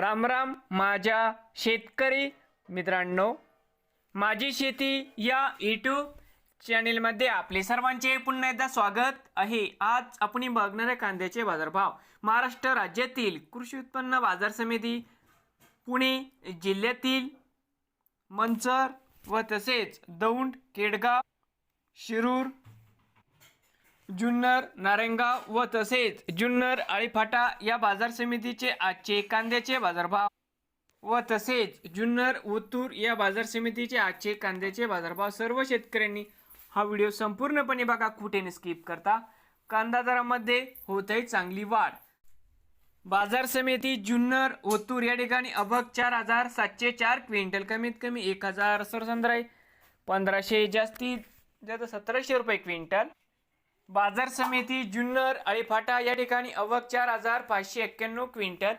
रामराम माझ्या शेतकरी मित्रांनो. माझी शेती या यूट्यूब चॅनेलमध्ये आपले सर्वांचे पुन्हा एकदा स्वागत आहे. आज आपण बघणार आहे कांद्याचे बाजारभाव. महाराष्ट्र राज्यातील कृषी उत्पन्न बाजार समिती पुणे जिल्ह्यातील मंचर व तसेच दौंड केडगाव शिरूर जुन्नर नारेंगाव व तसेच जुन्नर आळीफाटा या बाजार समितीचे आजचे कांद्याचे बाजारभाव व तसेच जुन्नर ओतूर या बाजार समितीचे आजचे कांद्याचे बाजारभाव सर्व शेतकऱ्यांनी हा व्हिडिओ संपूर्णपणे बघा. कुठेने स्किप करता. कांदा दरामध्ये होत आहे चांगली वाढ. बाजार समिती जुन्नर ओतूर या ठिकाणी अभग चार हजार सातशे चार क्विंटल कमीत कमी एक हजार सरसंद्राई पंधराशे जास्तीत जास्त सतराशे रुपये क्विंटल. बाजार समिती जुन्नर अळीफाटा या ठिकाणी अवक चार हजार पाचशे एक्क्याण्णव क्विंटल.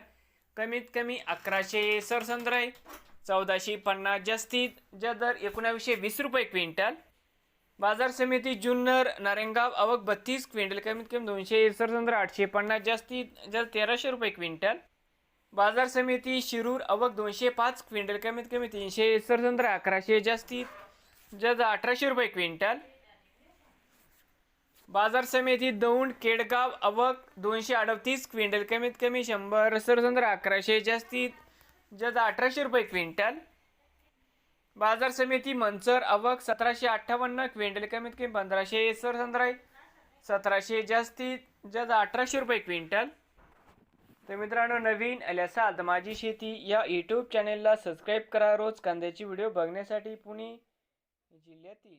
कमीत कमी अकराशे सरसंद्रय चौदाशे पन्नास जास्तीत जा दर एकोणावीसशे वीस रुपये क्विंटल. बाजार समिती जुन्नर नारेंगाव अवक बत्तीस क्विंटल. कमीत कमी दोनशे सरसंद्र आठशे पन्नास जास्तीत जर तेराशे रुपये क्विंटल. बाजार समिती शिरूर अवक दोनशे पाच क्विंटल. कमीत कमी तीनशे सरसंद्र अकराशे जास्तीत जास्त अठराशे रुपये क्विंटल. बाजार समिती दौंड केडगाव अवक दोनशे अडतीस क्विंटल कमीत कमी शंभर सरसंद्र अकराशे जास्तीत जज अठराशे रुपये क्विंटल. बाजार समिती मंचर अवक सतराशे अठ्ठावन्न क्विंटल कमीत कमी पंधराशे सरसंद्राई सतराशे जास्तीत जज अठराशे रुपये क्विंटल. तर मित्रांनो नवीन आले असाल माझी शेती या यूट्यूब चॅनेलला सबस्क्राईब करा. रोज कांद्याची व्हिडिओ बघण्यासाठी पुणे जिल्ह्यातील